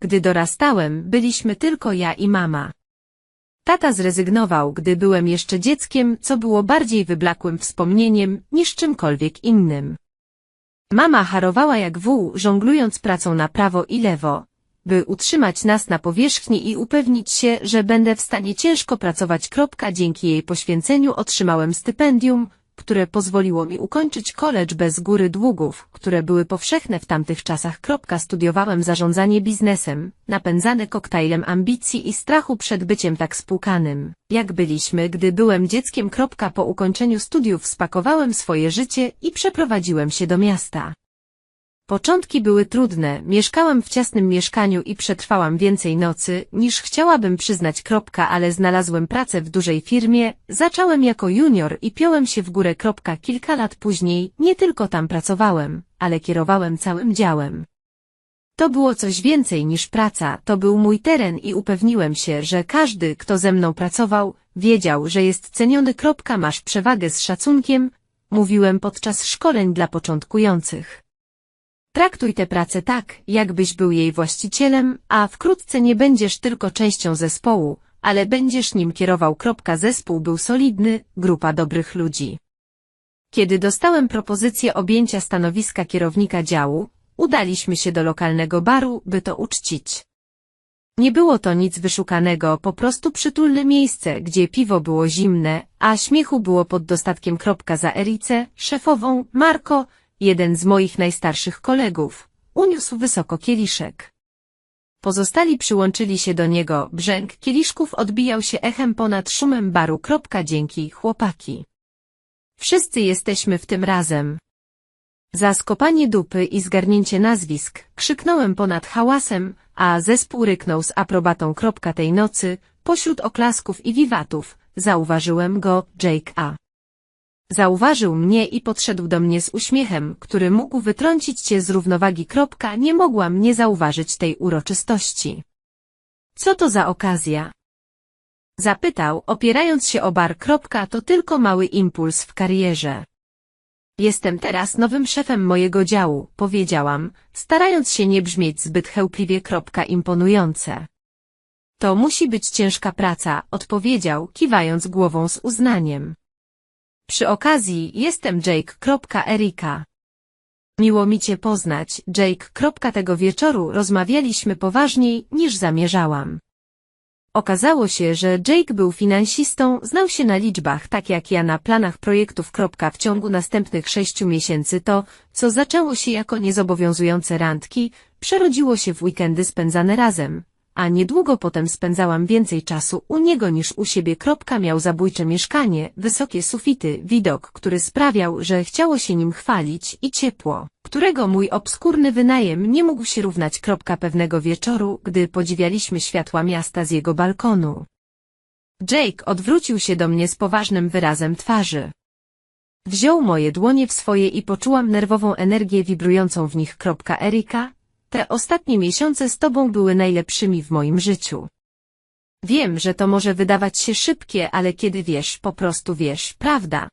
Gdy dorastałem, byliśmy tylko ja i mama. Tata zrezygnował, gdy byłem jeszcze dzieckiem, co było bardziej wyblakłym wspomnieniem niż czymkolwiek innym. Mama harowała jak wół, żonglując pracą na prawo i lewo, by utrzymać nas na powierzchni i upewnić się, że będę w stanie ciężko pracować. Dzięki jej poświęceniu otrzymałem stypendium, które pozwoliło mi ukończyć college bez góry długów, które były powszechne w tamtych czasach. Studiowałem zarządzanie biznesem, napędzane koktajlem ambicji i strachu przed byciem tak spłukanym, jak byliśmy, gdy byłem dzieckiem. Po ukończeniu studiów spakowałem swoje życie i przeprowadziłem się do miasta. Początki były trudne, mieszkałam w ciasnym mieszkaniu i przetrwałam więcej nocy, niż chciałabym przyznać. Kropka, ale znalazłem pracę w dużej firmie, zacząłem jako junior i piąłem się w górę. Kropka, kilka lat później nie tylko tam pracowałem, ale kierowałem całym działem. To było coś więcej niż praca, to był mój teren i upewniłem się, że każdy, kto ze mną pracował, wiedział, że jest ceniony. Kropka, masz przewagę z szacunkiem, mówiłem podczas szkoleń dla początkujących. Traktuj tę pracę tak, jakbyś był jej właścicielem, a wkrótce nie będziesz tylko częścią zespołu, ale będziesz nim kierował. Zespół był solidny, grupa dobrych ludzi. Kiedy dostałem propozycję objęcia stanowiska kierownika działu, udaliśmy się do lokalnego baru, by to uczcić. Nie było to nic wyszukanego, po prostu przytulne miejsce, gdzie piwo było zimne, a śmiechu było pod dostatkiem. Za Ericę, szefową, Marko, jeden z moich najstarszych kolegów, uniósł wysoko kieliszek. Pozostali przyłączyli się do niego, brzęk kieliszków odbijał się echem ponad szumem baru. Dzięki, chłopaki. Wszyscy jesteśmy w tym razem. Za skopanie dupy i zgarnięcie nazwisk, krzyknąłem ponad hałasem, a zespół ryknął z aprobatą. Tej nocy, pośród oklasków i wiwatów, zauważyłem go, Jake A. Zauważył mnie i podszedł do mnie z uśmiechem, który mógł wytrącić cię z równowagi. Kropka, nie mogłam nie zauważyć tej uroczystości. Co to za okazja? Zapytał, opierając się o bar. Kropka, to tylko mały impuls w karierze. Jestem teraz nowym szefem mojego działu, powiedziałam, starając się nie brzmieć zbyt chełpliwie. Kropka, imponujące. To musi być ciężka praca, odpowiedział, kiwając głową z uznaniem. Przy okazji, jestem Jake. Erika. Miło mi Cię poznać, Jake. Tego wieczoru rozmawialiśmy poważniej niż zamierzałam. Okazało się, że Jake był finansistą, znał się na liczbach tak jak ja na planach projektów. W ciągu następnych sześciu miesięcy to, co zaczęło się jako niezobowiązujące randki, przerodziło się w weekendy spędzane razem, a niedługo potem spędzałam więcej czasu u niego niż u siebie. Miał zabójcze mieszkanie, wysokie sufity, widok, który sprawiał, że chciało się nim chwalić i ciepło, którego mój obskurny wynajem nie mógł się równać. Pewnego wieczoru, gdy podziwialiśmy światła miasta z jego balkonu. Jake odwrócił się do mnie z poważnym wyrazem twarzy. Wziął moje dłonie w swoje i poczułam nerwową energię wibrującą w nich. Erika, te ostatnie miesiące z tobą były najlepszymi w moim życiu. Wiem, że to może wydawać się szybkie, ale kiedy wiesz, po prostu wiesz, prawda?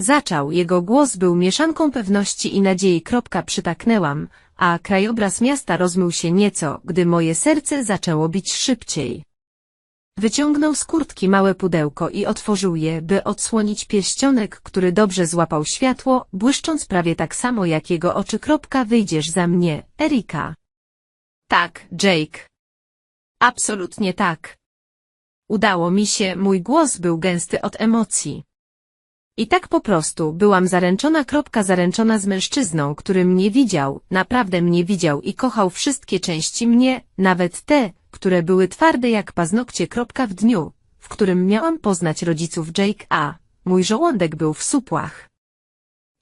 Zaczął, jego głos był mieszanką pewności i nadziei. Kropka przytaknęłam, a krajobraz miasta rozmył się nieco, gdy moje serce zaczęło bić szybciej. Wyciągnął z kurtki małe pudełko i otworzył je, by odsłonić pierścionek, który dobrze złapał światło, błyszcząc prawie tak samo jak jego oczy. Kropka, wyjdziesz za mnie, Erika. Tak, Jake. Absolutnie tak. Udało mi się, mój głos był gęsty od emocji. I tak po prostu byłam zaręczona. Kropka zaręczona z mężczyzną, który mnie widział, naprawdę mnie widział i kochał wszystkie części mnie, nawet te, które były twarde jak paznokcie. W dniu, w którym miałam poznać rodziców Jake A. Mój żołądek był w supłach.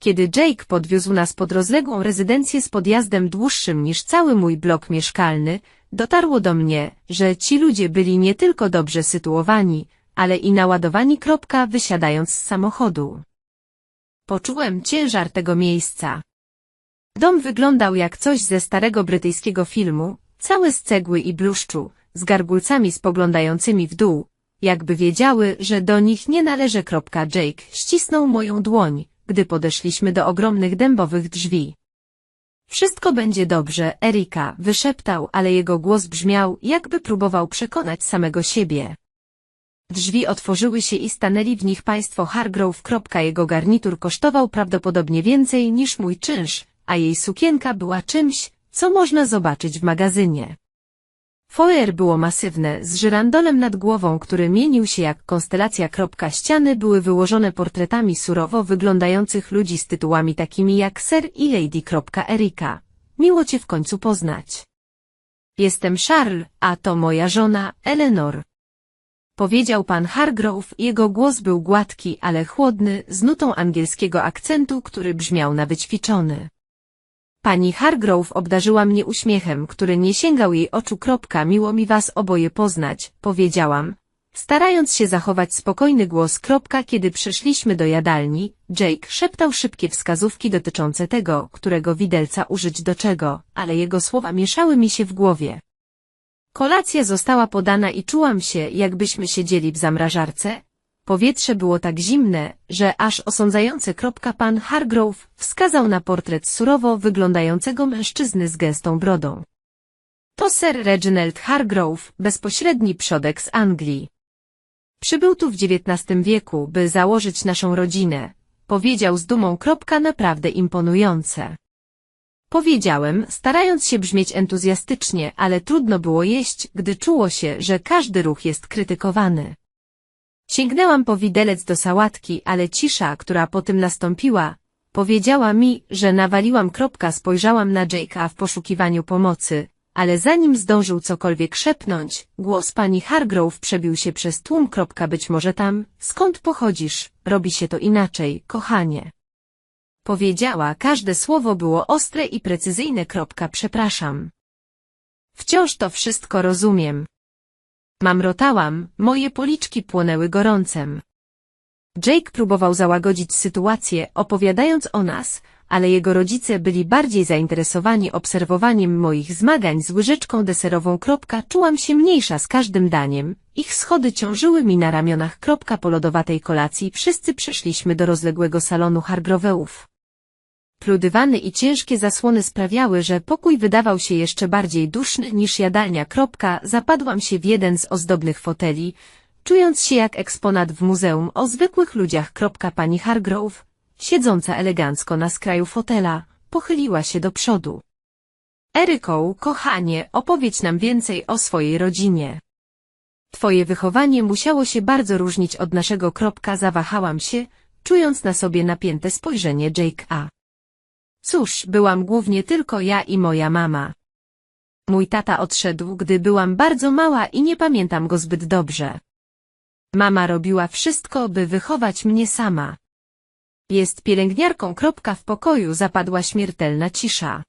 Kiedy Jake podwiózł nas pod rozległą rezydencję z podjazdem dłuższym niż cały mój blok mieszkalny, dotarło do mnie, że ci ludzie byli nie tylko dobrze sytuowani, ale i naładowani. Wysiadając z samochodu. Poczułem ciężar tego miejsca. Dom wyglądał jak coś ze starego brytyjskiego filmu, cały z cegły i bluszczu, z gargulcami spoglądającymi w dół, jakby wiedziały, że do nich nie należy. Jake ścisnął moją dłoń, gdy podeszliśmy do ogromnych dębowych drzwi. Wszystko będzie dobrze, Erika, wyszeptał, ale jego głos brzmiał, jakby próbował przekonać samego siebie. Drzwi otworzyły się i stanęli w nich państwo Hargrove. Jego garnitur kosztował prawdopodobnie więcej niż mój czynsz, a jej sukienka była czymś, co można zobaczyć w magazynie. Foyer było masywne, z żyrandolem nad głową, który mienił się jak konstelacja. Ściany były wyłożone portretami surowo wyglądających ludzi z tytułami takimi jak Sir i Lady. Erika. Miło cię w końcu poznać. Jestem Charles, a to moja żona, Eleanor. Powiedział pan Hargrove, jego głos był gładki, ale chłodny, z nutą angielskiego akcentu, który brzmiał na wyćwiczony. Pani Hargrove obdarzyła mnie uśmiechem, który nie sięgał jej oczu. Kropka, miło mi was oboje poznać, powiedziałam, starając się zachować spokojny głos. Kropka, kiedy przyszliśmy do jadalni, Jake szeptał szybkie wskazówki dotyczące tego, którego widelca użyć do czego, ale jego słowa mieszały mi się w głowie. Kolacja została podana i czułam się, jakbyśmy siedzieli w zamrażarce, Powietrze było tak zimne, że aż osądzający. Pan Hargrove wskazał na portret surowo wyglądającego mężczyzny z gęstą brodą. To Sir Reginald Hargrove, bezpośredni przodek z Anglii. Przybył tu w XIX wieku, by założyć naszą rodzinę. Powiedział z dumą. Naprawdę imponujące. Powiedziałem, starając się brzmieć entuzjastycznie, ale trudno było jeść, gdy czuło się, że każdy ruch jest krytykowany. Sięgnęłam po widelec do sałatki, ale cisza, która po tym nastąpiła, powiedziała mi, że nawaliłam kropka, spojrzałam na Jake'a w poszukiwaniu pomocy, ale zanim zdążył cokolwiek szepnąć, głos pani Hargrove przebił się przez tłum. Kropka, być może tam, skąd pochodzisz, robi się to inaczej, kochanie. Powiedziała, każde słowo było ostre i precyzyjne. Kropka, przepraszam. Wciąż to wszystko rozumiem. Mamrotałam, moje policzki płonęły gorącem. Jake próbował załagodzić sytuację, opowiadając o nas, ale jego rodzice byli bardziej zainteresowani obserwowaniem moich zmagań z łyżeczką deserową. Czułam się mniejsza z każdym daniem, ich schody ciążyły mi na ramionach. Po lodowatej kolacji wszyscy przeszliśmy do rozległego salonu Hargrove'ów. Pludywany i ciężkie zasłony sprawiały, że pokój wydawał się jeszcze bardziej duszny niż jadalnia. Kropka, zapadłam się w jeden z ozdobnych foteli, czując się jak eksponat w muzeum o zwykłych ludziach. Kropka, pani Hargrove, siedząca elegancko na skraju fotela, pochyliła się do przodu. Eryką, kochanie, opowiedz nam więcej o swojej rodzinie. Twoje wychowanie musiało się bardzo różnić od naszego. Kropka, zawahałam się, czując na sobie napięte spojrzenie Jake'a. Cóż, byłam głównie tylko ja i moja mama. Mój tata odszedł, gdy byłam bardzo mała i nie pamiętam go zbyt dobrze. Mama robiła wszystko, by wychować mnie sama. Jest pielęgniarką. Kropka w pokoju zapadła śmiertelna cisza.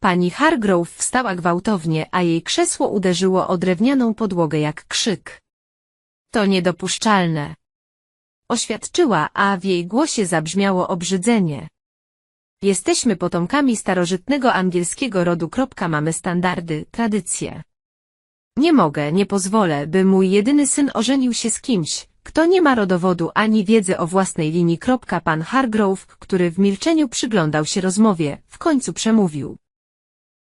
Pani Hargrove wstała gwałtownie, a jej krzesło uderzyło o drewnianą podłogę jak krzyk. To niedopuszczalne. Oświadczyła, a w jej głosie zabrzmiało obrzydzenie. Jesteśmy potomkami starożytnego angielskiego rodu. Mamy standardy, tradycje. Nie mogę, nie pozwolę, by mój jedyny syn ożenił się z kimś, kto nie ma rodowodu ani wiedzy o własnej linii. Pan Hargrove, który w milczeniu przyglądał się rozmowie, w końcu przemówił.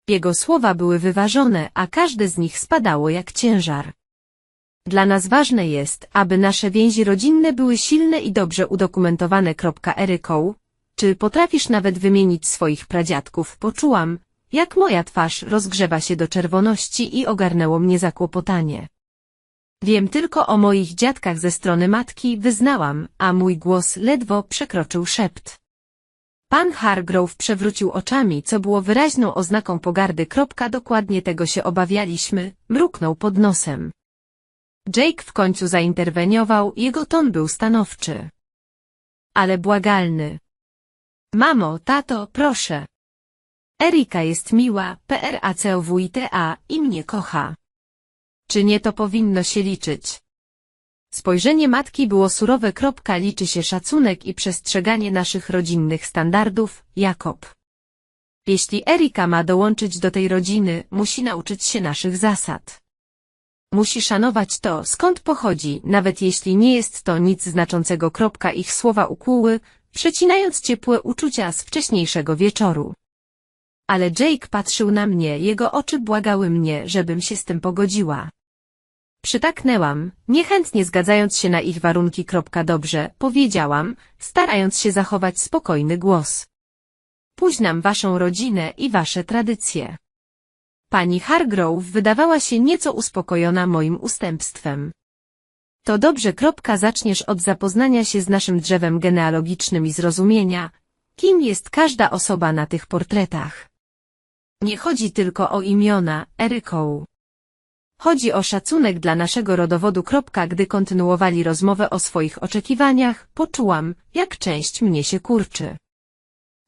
Jego słowa były wyważone, a każde z nich spadało jak ciężar. Dla nas ważne jest, aby nasze więzi rodzinne były silne i dobrze udokumentowane. Eryką, czy potrafisz nawet wymienić swoich pradziadków? Poczułam, jak moja twarz rozgrzewa się do czerwoności i ogarnęło mnie zakłopotanie. Wiem tylko o moich dziadkach ze strony matki, wyznałam, a mój głos ledwo przekroczył szept. Pan Hargrove przewrócił oczami, co było wyraźną oznaką pogardy. Kropka, dokładnie tego się obawialiśmy, mruknął pod nosem. Jake w końcu zainterweniował, jego ton był stanowczy. Ale błagalny. Mamo, tato, proszę. Erika jest miła, PRACOWITA i mnie kocha. Czy nie to powinno się liczyć? Spojrzenie matki było surowe. Liczy się szacunek i przestrzeganie naszych rodzinnych standardów, Jakob. Jeśli Erika ma dołączyć do tej rodziny, musi nauczyć się naszych zasad. Musi szanować to, skąd pochodzi, nawet jeśli nie jest to nic znaczącego. Ich słowa ukłuły, przecinając ciepłe uczucia z wcześniejszego wieczoru. Ale Jake patrzył na mnie, jego oczy błagały mnie, żebym się z tym pogodziła. Przytaknęłam, niechętnie zgadzając się na ich warunki. Dobrze, powiedziałam, starając się zachować spokojny głos. Późnam waszą rodzinę i wasze tradycje. Pani Hargrove wydawała się nieco uspokojona moim ustępstwem. To dobrze. Zaczniesz od zapoznania się z naszym drzewem genealogicznym i zrozumienia, kim jest każda osoba na tych portretach. Nie chodzi tylko o imiona, Eryką. Chodzi o szacunek dla naszego rodowodu. Gdy kontynuowali rozmowę o swoich oczekiwaniach, poczułam, jak część mnie się kurczy.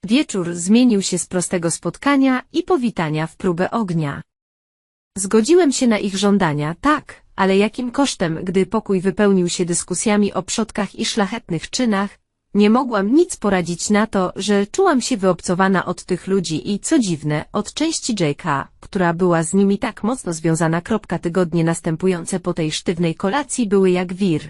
Wieczór zmienił się z prostego spotkania i powitania w próbę ognia. Zgodziłem się na ich żądania, tak, ale jakim kosztem, gdy pokój wypełnił się dyskusjami o przodkach i szlachetnych czynach, nie mogłam nic poradzić na to, że czułam się wyobcowana od tych ludzi i, co dziwne, od części Jake'a, która była z nimi tak mocno związana. Tygodnie następujące po tej sztywnej kolacji były jak wir.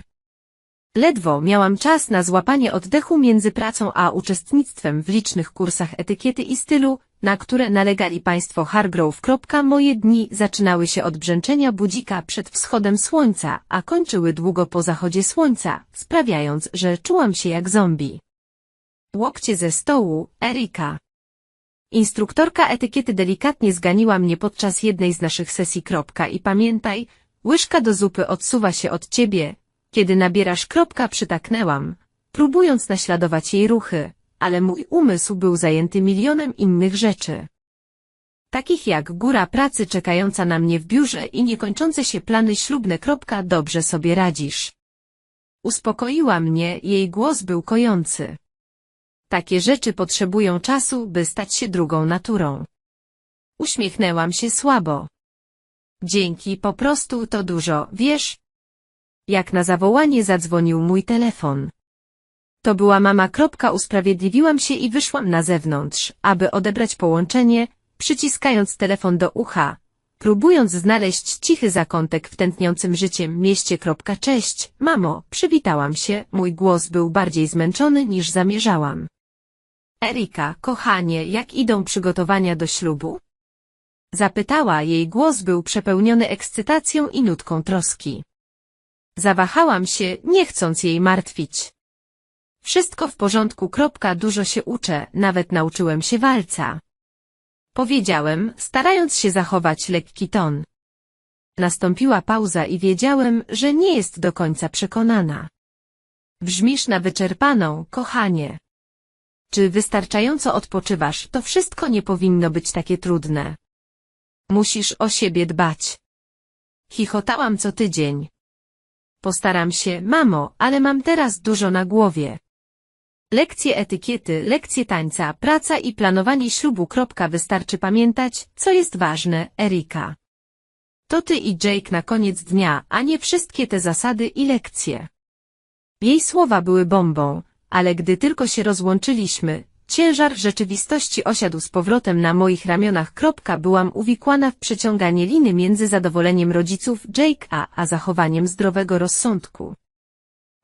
Ledwo miałam czas na złapanie oddechu między pracą a uczestnictwem w licznych kursach etykiety i stylu, na które nalegali państwo Hargrove. Moje dni zaczynały się od brzęczenia budzika przed wschodem słońca, a kończyły długo po zachodzie słońca, sprawiając, że czułam się jak zombie. Łokcie ze stołu, Erika. Instruktorka etykiety delikatnie zganiła mnie podczas jednej z naszych sesji. I pamiętaj, łyżka do zupy odsuwa się od ciebie, kiedy nabierasz przytaknęłam, próbując naśladować jej ruchy, ale mój umysł był zajęty milionem innych rzeczy. Takich jak góra pracy czekająca na mnie w biurze i niekończące się plany ślubne. Dobrze sobie radzisz. Uspokoiła mnie, jej głos był kojący. Takie rzeczy potrzebują czasu, by stać się drugą naturą. Uśmiechnęłam się słabo. Dzięki, po prostu to dużo, wiesz, jak na zawołanie zadzwonił mój telefon. To była mama. Usprawiedliwiłam się i wyszłam na zewnątrz, aby odebrać połączenie, przyciskając telefon do ucha, próbując znaleźć cichy zakątek w tętniącym życiem mieście. Cześć, mamo, przywitałam się, mój głos był bardziej zmęczony niż zamierzałam. Erika, kochanie, jak idą przygotowania do ślubu? Zapytała, jej głos był przepełniony ekscytacją i nutką troski. Zawahałam się, nie chcąc jej martwić. Wszystko w porządku. Dużo się uczę, nawet nauczyłem się walca. Powiedziałem, starając się zachować lekki ton. Nastąpiła pauza i wiedziałem, że nie jest do końca przekonana. Brzmisz na wyczerpaną, kochanie. Czy wystarczająco odpoczywasz, to wszystko nie powinno być takie trudne. Musisz o siebie dbać. Chichotałam co tydzień. Postaram się, mamo, ale mam teraz dużo na głowie. Lekcje etykiety, lekcje tańca, praca i planowanie ślubu. Wystarczy pamiętać, co jest ważne, Erika. To ty i Jake na koniec dnia, a nie wszystkie te zasady i lekcje. Jej słowa były bombą, ale gdy tylko się rozłączyliśmy, Ciężar rzeczywistości osiadł z powrotem na moich ramionach. Byłam uwikłana w przeciąganie liny między zadowoleniem rodziców Jake'a a zachowaniem zdrowego rozsądku.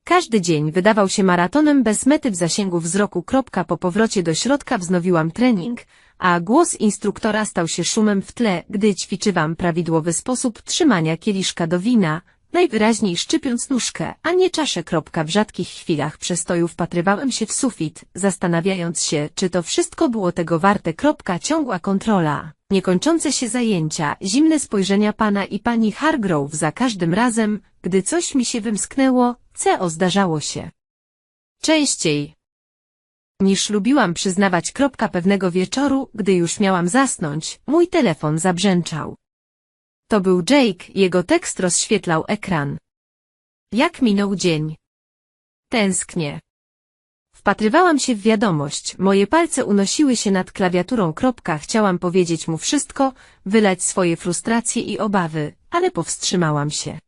Każdy dzień wydawał się maratonem bez mety w zasięgu wzroku. Po powrocie do środka wznowiłam trening, a głos instruktora stał się szumem w tle, gdy ćwiczyłam prawidłowy sposób trzymania kieliszka do wina, najwyraźniej szczypiąc nóżkę, a nie czaszę. W rzadkich chwilach przestoju wpatrywałem się w sufit, zastanawiając się, czy to wszystko było tego warte. Ciągła kontrola, niekończące się zajęcia, zimne spojrzenia pana i pani Hargrove za każdym razem, gdy coś mi się wymsknęło, co zdarzało się. Częściej niż lubiłam przyznawać. Pewnego wieczoru, gdy już miałam zasnąć, mój telefon zabrzęczał. To był Jake, jego tekst rozświetlał ekran. Jak minął dzień? Tęsknię. Wpatrywałam się w wiadomość, moje palce unosiły się nad klawiaturą. Kropka, chciałam powiedzieć mu wszystko, wylać swoje frustracje i obawy, ale powstrzymałam się.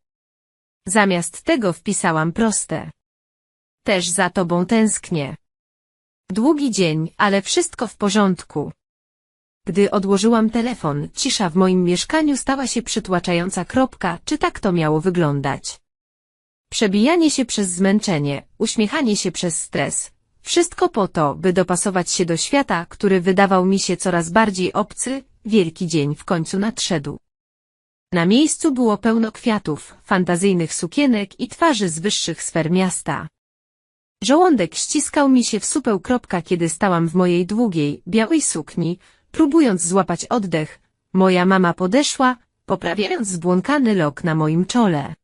Zamiast tego wpisałam proste. Też za tobą tęsknię. Długi dzień, ale wszystko w porządku. Gdy odłożyłam telefon, cisza w moim mieszkaniu stała się przytłaczająca. Kropka, czy tak to miało wyglądać? Przebijanie się przez zmęczenie, uśmiechanie się przez stres. Wszystko po to, by dopasować się do świata, który wydawał mi się coraz bardziej obcy, wielki dzień w końcu nadszedł. Na miejscu było pełno kwiatów, fantazyjnych sukienek i twarzy z wyższych sfer miasta. Żołądek ściskał mi się w supeł kiedy stałam w mojej długiej, białej sukni, próbując złapać oddech. Moja mama podeszła, poprawiając zbłąkany lok na moim czole.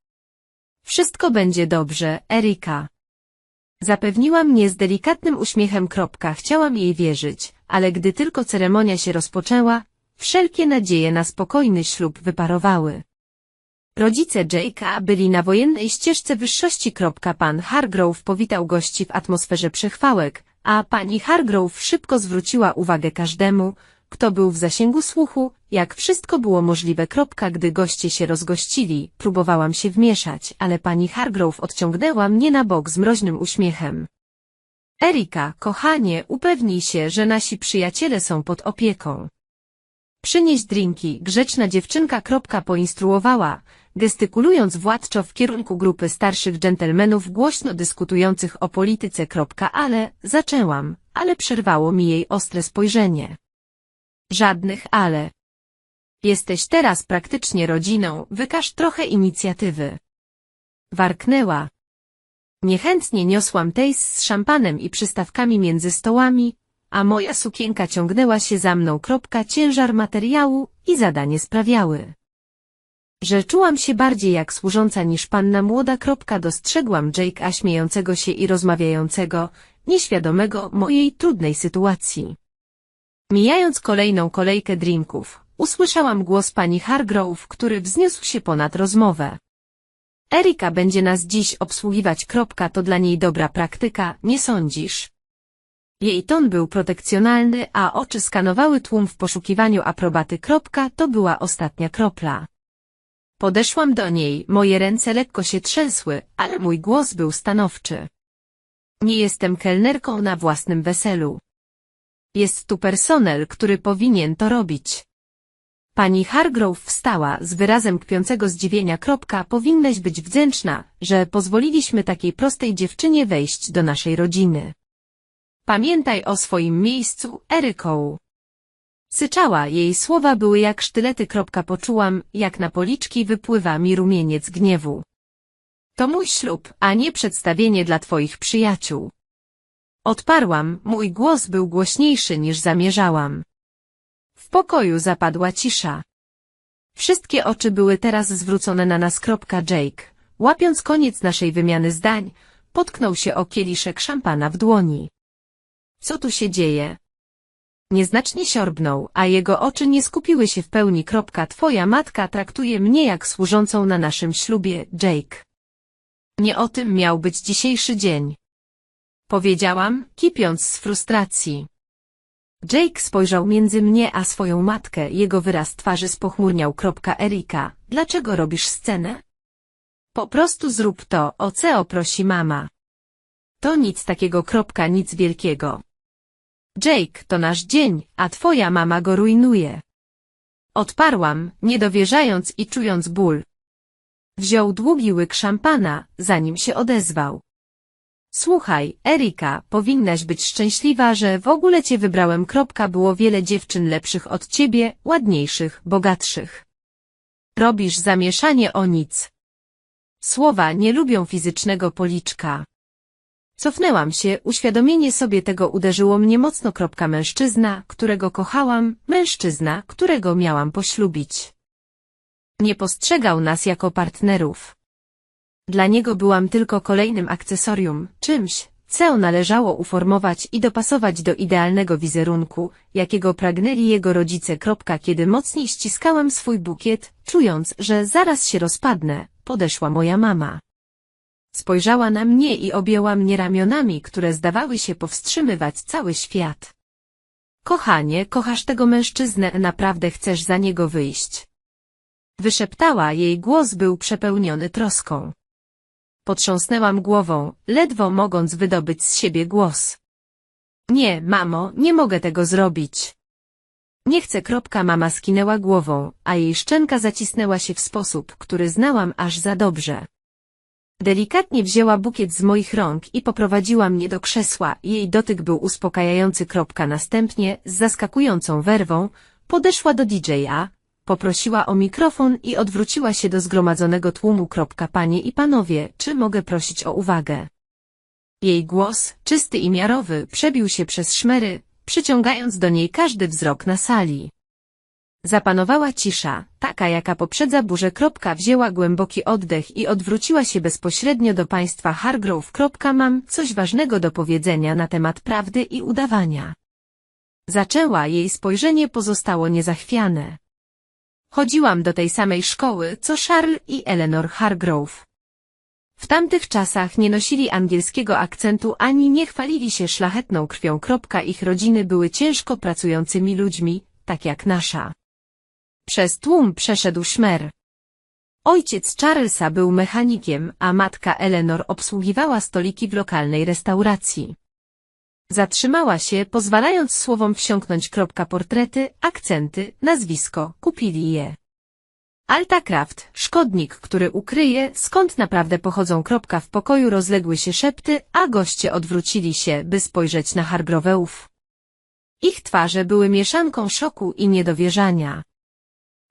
Wszystko będzie dobrze, Erika. Zapewniła mnie z delikatnym uśmiechem chciałam jej wierzyć, ale gdy tylko ceremonia się rozpoczęła, wszelkie nadzieje na spokojny ślub wyparowały. Rodzice Jake'a byli na wojennej ścieżce wyższości. Pan Hargrove powitał gości w atmosferze przechwałek, a pani Hargrove szybko zwróciła uwagę każdemu, kto był w zasięgu słuchu, jak wszystko było możliwe. Gdy goście się rozgościli, próbowałam się wmieszać, ale pani Hargrove odciągnęła mnie na bok z mroźnym uśmiechem. Erika, kochanie, upewnij się, że nasi przyjaciele są pod opieką. Przynieś drinki, grzeczna dziewczynka. Kropka poinstruowała, gestykulując władczo w kierunku grupy starszych dżentelmenów głośno dyskutujących o polityce. Kropka, ale, zaczęłam, ale przerwało mi jej ostre spojrzenie. Żadnych ale. Jesteś teraz praktycznie rodziną, wykaż trochę inicjatywy. Warknęła. Niechętnie niosłam tejs z szampanem i przystawkami między stołami, a moja sukienka ciągnęła się za mną. Kropka, ciężar materiału i zadanie sprawiały. Że czułam się bardziej jak służąca niż panna młoda. Kropka, dostrzegłam Jake'a śmiejącego się i rozmawiającego, nieświadomego mojej trudnej sytuacji. Mijając kolejną kolejkę drinków, usłyszałam głos pani Hargrove, który wzniósł się ponad rozmowę. Erika będzie nas dziś obsługiwać. Kropka, to dla niej dobra praktyka, nie sądzisz? Jej ton był protekcjonalny, a oczy skanowały tłum w poszukiwaniu aprobaty. Kropka, to była ostatnia kropla. Podeszłam do niej, moje ręce lekko się trzęsły, ale mój głos był stanowczy. Nie jestem kelnerką na własnym weselu. Jest tu personel, który powinien to robić. Pani Hargrove wstała z wyrazem kpiącego zdziwienia. Kropka, powinnaś być wdzięczna, że pozwoliliśmy takiej prostej dziewczynie wejść do naszej rodziny. Pamiętaj o swoim miejscu, Eryką. Syczała, jej słowa były jak sztylety. Poczułam, jak na policzki wypływa mi rumieniec gniewu. To mój ślub, a nie przedstawienie dla twoich przyjaciół. Odparłam, mój głos był głośniejszy niż zamierzałam. W pokoju zapadła cisza. Wszystkie oczy były teraz zwrócone na nas. Jake, łapiąc koniec naszej wymiany zdań, potknął się o kieliszek szampana w dłoni. Co tu się dzieje? Nieznacznie siorbnął, a jego oczy nie skupiły się w pełni. Twoja matka traktuje mnie jak służącą na naszym ślubie, Jake. Nie o tym miał być dzisiejszy dzień. Powiedziałam, kipiąc z frustracji. Jake spojrzał między mnie a swoją matkę, jego wyraz twarzy spochmurniał. Erika, dlaczego robisz scenę? Po prostu zrób to, o co prosi mama. To nic takiego. Nic wielkiego. Jake, to nasz dzień, a twoja mama go rujnuje. Odparłam, nie dowierzając i czując ból. Wziął długi łyk szampana, zanim się odezwał. Słuchaj, Erika, powinnaś być szczęśliwa, że w ogóle cię wybrałem. Kropka było wiele dziewczyn lepszych od ciebie, ładniejszych, bogatszych. Robisz zamieszanie o nic. Słowa nie lubią fizycznego policzka. Cofnęłam się, uświadomienie sobie tego uderzyło mnie mocno. Mężczyzna, którego kochałam, mężczyzna, którego miałam poślubić. Nie postrzegał nas jako partnerów. Dla niego byłam tylko kolejnym akcesorium, czymś, co należało uformować i dopasować do idealnego wizerunku, jakiego pragnęli jego rodzice. Kiedy mocniej ściskałam swój bukiet, czując, że zaraz się rozpadnę, podeszła moja mama. Spojrzała na mnie i objęła mnie ramionami, które zdawały się powstrzymywać cały świat. Kochanie, kochasz tego mężczyznę, naprawdę chcesz za niego wyjść. Wyszeptała, jej głos był przepełniony troską. Potrząsnęłam głową, ledwo mogąc wydobyć z siebie głos. Nie, mamo, nie mogę tego zrobić. Nie chcę. Kropka mama skinęła głową, a jej szczęka zacisnęła się w sposób, który znałam aż za dobrze. Delikatnie wzięła bukiet z moich rąk i poprowadziła mnie do krzesła. Jej dotyk był uspokajający. Kropka. Następnie, z zaskakującą werwą, podeszła do DJ-a, poprosiła o mikrofon i odwróciła się do zgromadzonego tłumu. Kropka. Panie i panowie, czy mogę prosić o uwagę? Jej głos, czysty i miarowy, przebił się przez szmery, przyciągając do niej każdy wzrok na sali. Zapanowała cisza, taka jaka poprzedza burzę. Wzięła głęboki oddech i odwróciła się bezpośrednio do państwa Hargrove. Mam coś ważnego do powiedzenia na temat prawdy i udawania. Zaczęła, jej spojrzenie pozostało niezachwiane. Chodziłam do tej samej szkoły, co Charles i Eleanor Hargrove. W tamtych czasach nie nosili angielskiego akcentu ani nie chwalili się szlachetną krwią. Ich rodziny były ciężko pracującymi ludźmi, tak jak nasza. Przez tłum przeszedł szmer. Ojciec Charlesa był mechanikiem, a matka Eleanor obsługiwała stoliki w lokalnej restauracji. Zatrzymała się, pozwalając słowom wsiąknąć. Kropka, Portrety, akcenty, nazwisko, kupili je. Altakraft, szkodnik, który ukryje, skąd naprawdę pochodzą. Kropka, W pokoju rozległy się szepty, a goście odwrócili się, by spojrzeć na Hargroveów. Ich twarze były mieszanką szoku i niedowierzania.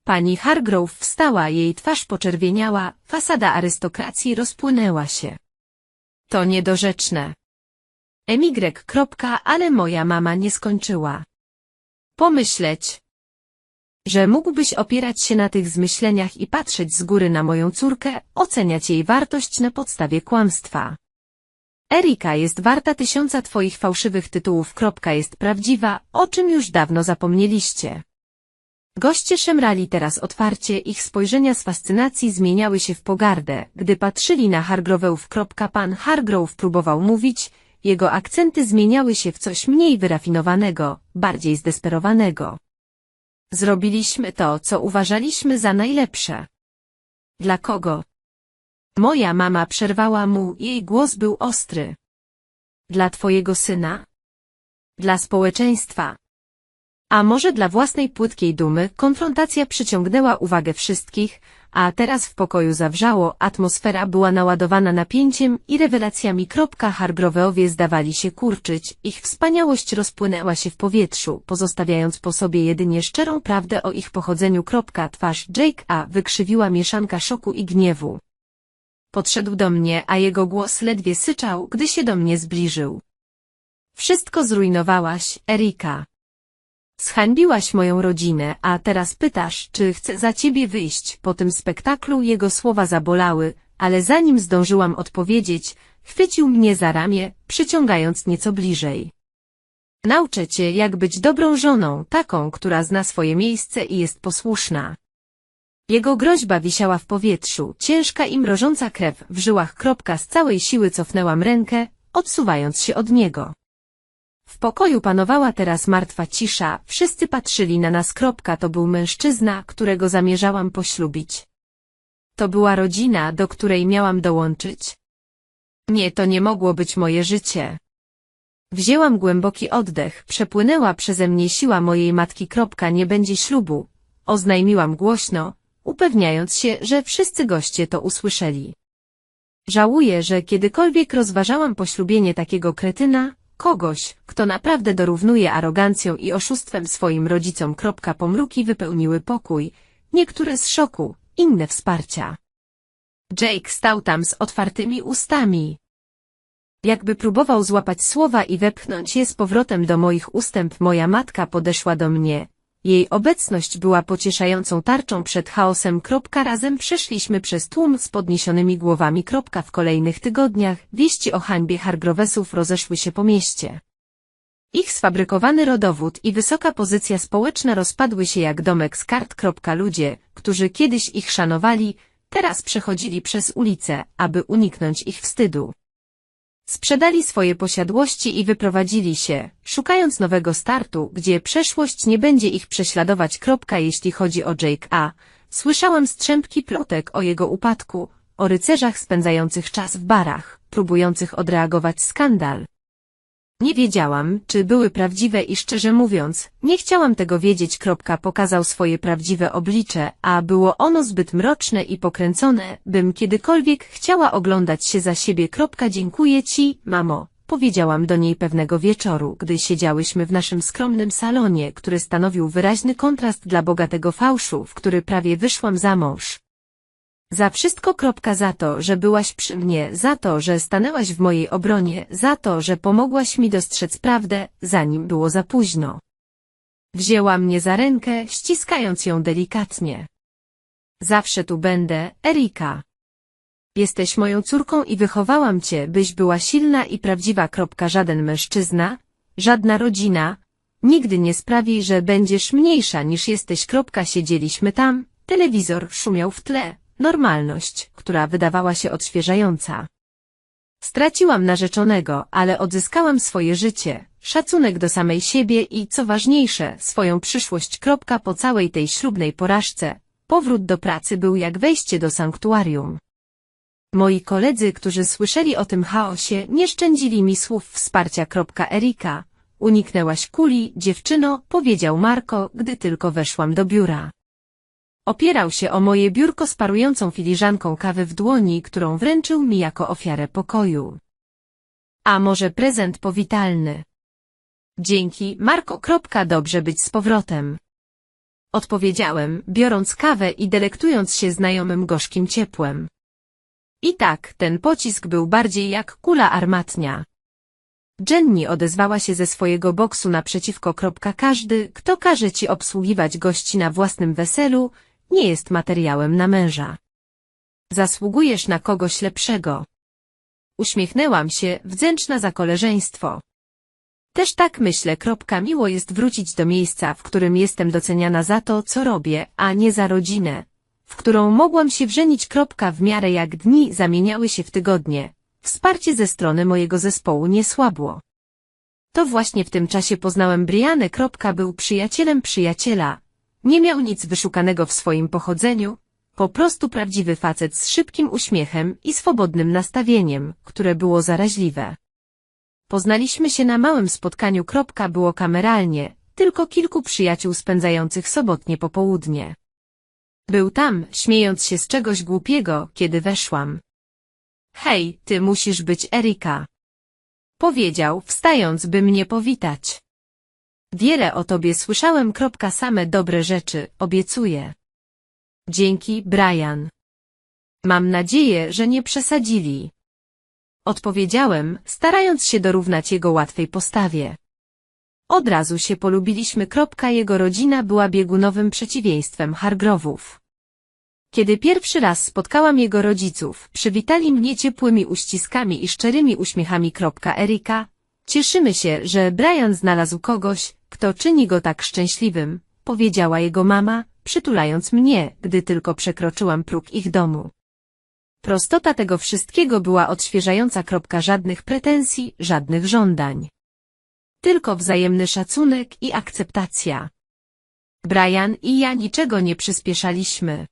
Pani Hargrove wstała, jej twarz poczerwieniała, fasada arystokracji rozpłynęła się. To niedorzeczne. Kropka, ale moja mama nie skończyła. Pomyśleć, że mógłbyś opierać się na tych zmyśleniach i patrzeć z góry na moją córkę, oceniać jej wartość na podstawie kłamstwa. Erika jest warta tysiąca twoich fałszywych tytułów. Jest prawdziwa, o czym już dawno zapomnieliście. Goście szemrali teraz otwarcie, ich spojrzenia z fascynacji zmieniały się w pogardę, gdy patrzyli na Hargroveów. Pan Hargrove próbował mówić, jego akcenty zmieniały się w coś mniej wyrafinowanego, bardziej zdesperowanego. Zrobiliśmy to, co uważaliśmy za najlepsze. Dla kogo? Moja mama przerwała mu, jej głos był ostry. Dla twojego syna? Dla społeczeństwa. A może dla własnej płytkiej dumy konfrontacja przyciągnęła uwagę wszystkich, a teraz w pokoju zawrzało, atmosfera była naładowana napięciem i rewelacjami. Hargroveowie zdawali się kurczyć, ich wspaniałość rozpłynęła się w powietrzu, pozostawiając po sobie jedynie szczerą prawdę o ich pochodzeniu. Twarz Jake A wykrzywiła mieszanka szoku i gniewu. Podszedł do mnie, a jego głos ledwie syczał, gdy się do mnie zbliżył. Wszystko zrujnowałaś, Erika. Zhańbiłaś moją rodzinę, a teraz pytasz, czy chcę za ciebie wyjść. Po tym spektaklu jego słowa zabolały, ale zanim zdążyłam odpowiedzieć, chwycił mnie za ramię, przyciągając nieco bliżej. Nauczę cię, jak być dobrą żoną, taką, która zna swoje miejsce i jest posłuszna. Jego groźba wisiała w powietrzu, ciężka i mrożąca krew w żyłach. Kropka z całej siły cofnęłam rękę, odsuwając się od niego. W pokoju panowała teraz martwa cisza, wszyscy patrzyli na nas. Kropka to był mężczyzna, którego zamierzałam poślubić. To była rodzina, do której miałam dołączyć. Nie, to nie mogło być moje życie. Wzięłam głęboki oddech, przepłynęła przeze mnie siła mojej matki. Kropka nie będzie ślubu. Oznajmiłam głośno, upewniając się, że wszyscy goście to usłyszeli. Żałuję, że kiedykolwiek rozważałam poślubienie takiego kretyna, Kogoś, kto naprawdę dorównuje arogancją i oszustwem swoim rodzicom. Pomruki wypełniły pokój, niektóre z szoku, inne wsparcia. Jake stał tam z otwartymi ustami. Jakby próbował złapać słowa i wepchnąć je z powrotem do moich ustęp, moja matka podeszła do mnie, jej obecność była pocieszającą tarczą przed chaosem. Razem przeszliśmy przez tłum z podniesionymi głowami. W kolejnych tygodniach wieści o hańbie Hargrovesów rozeszły się po mieście. Ich sfabrykowany rodowód i wysoka pozycja społeczna rozpadły się jak domek z kart. Ludzie, którzy kiedyś ich szanowali, teraz przechodzili przez ulicę, aby uniknąć ich wstydu. Sprzedali swoje posiadłości i wyprowadzili się, szukając nowego startu, gdzie przeszłość nie będzie ich prześladować. Jeśli chodzi o Jake A., słyszałam strzępki plotek o jego upadku, o rycerzach spędzających czas w barach, próbujących odreagować skandal. Nie wiedziałam, czy były prawdziwe i szczerze mówiąc, nie chciałam tego wiedzieć. Kropka pokazał swoje prawdziwe oblicze, a było ono zbyt mroczne i pokręcone, bym kiedykolwiek chciała oglądać się za siebie. Kropka dziękuję ci, mamo, powiedziałam do niej pewnego wieczoru, gdy siedziałyśmy w naszym skromnym salonie, który stanowił wyraźny kontrast dla bogatego fałszu, w który prawie wyszłam za mąż. Za wszystko kropka za to, że byłaś przy mnie, za to, że stanęłaś w mojej obronie, za to, że pomogłaś mi dostrzec prawdę, zanim było za późno. Wzięła mnie za rękę, ściskając ją delikatnie. Zawsze tu będę, Erika. Jesteś moją córką i wychowałam cię, byś była silna i prawdziwa. Żaden mężczyzna, żadna rodzina, nigdy nie sprawi, że będziesz mniejsza niż jesteś. Siedzieliśmy tam, telewizor szumiał w tle, normalność, która wydawała się odświeżająca. Straciłam narzeczonego, ale odzyskałam swoje życie, szacunek do samej siebie i, co ważniejsze, swoją przyszłość. Kropka, po całej tej ślubnej porażce, powrót do pracy był jak wejście do sanktuarium. Moi koledzy, którzy słyszeli o tym chaosie, nie szczędzili mi słów wsparcia. Erika, uniknęłaś kuli, dziewczyno, powiedział Marko, gdy tylko weszłam do biura. Opierał się o moje biurko z parującą filiżanką kawy w dłoni, którą wręczył mi jako ofiarę pokoju. A może prezent powitalny? Dzięki, Marko. Dobrze być z powrotem. Odpowiedziałem, biorąc kawę i delektując się znajomym gorzkim ciepłem. I tak, ten pocisk był bardziej jak kula armatnia. Jenny odezwała się ze swojego boksu naprzeciwko. Każdy, kto każe ci obsługiwać gości na własnym weselu, nie jest materiałem na męża. Zasługujesz na kogoś lepszego. Uśmiechnęłam się, wdzięczna za koleżeństwo. Też tak myślę. Kropka, miło jest wrócić do miejsca, w którym jestem doceniana za to, co robię, a nie za rodzinę, w którą mogłam się wrzenić. Kropka, w miarę jak dni zamieniały się w tygodnie. Wsparcie ze strony mojego zespołu nie słabło. To właśnie w tym czasie poznałem Brianę. Kropka, był przyjacielem przyjaciela, nie miał nic wyszukanego w swoim pochodzeniu, po prostu prawdziwy facet z szybkim uśmiechem i swobodnym nastawieniem, które było zaraźliwe. Poznaliśmy się na małym spotkaniu. Było kameralnie, tylko kilku przyjaciół spędzających sobotnie popołudnie. Był tam, śmiejąc się z czegoś głupiego, kiedy weszłam. Hej, ty musisz być Erika. Powiedział, wstając, by mnie powitać. Wiele o tobie słyszałem. Same dobre rzeczy, obiecuję. Dzięki, Brian. Mam nadzieję, że nie przesadzili. Odpowiedziałem, starając się dorównać jego łatwej postawie. Od razu się polubiliśmy. Jego rodzina była biegunowym przeciwieństwem Hargrowów. Kiedy pierwszy raz spotkałam jego rodziców, przywitali mnie ciepłymi uściskami i szczerymi uśmiechami. Erika, cieszymy się, że Brian znalazł kogoś, kto czyni go tak szczęśliwym, powiedziała jego mama, przytulając mnie, gdy tylko przekroczyłam próg ich domu. Prostota tego wszystkiego była odświeżająca. Kropka żadnych pretensji, żadnych żądań. Tylko wzajemny szacunek i akceptacja. Brian i ja niczego nie przyspieszaliśmy.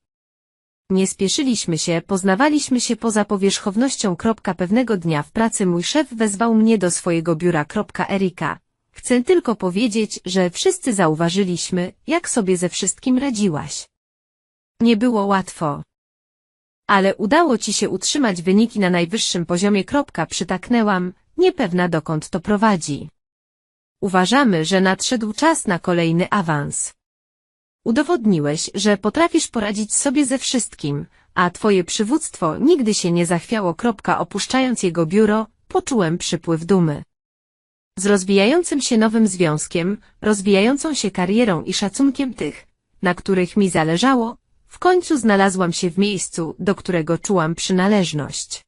Nie spieszyliśmy się, poznawaliśmy się poza powierzchownością. Pewnego dnia w pracy mój szef wezwał mnie do swojego biura. Erika, Chcę tylko powiedzieć, że wszyscy zauważyliśmy, jak sobie ze wszystkim radziłaś. Nie było łatwo. Ale udało ci się utrzymać wyniki na najwyższym poziomie. Przytaknęłam, niepewna dokąd to prowadzi. Uważamy, że nadszedł czas na kolejny awans. Udowodniłeś, że potrafisz poradzić sobie ze wszystkim, a twoje przywództwo nigdy się nie zachwiało. Opuszczając jego biuro, poczułem przypływ dumy. Z rozwijającym się nowym związkiem, rozwijającą się karierą i szacunkiem tych, na których mi zależało, w końcu znalazłam się w miejscu, do którego czułam przynależność.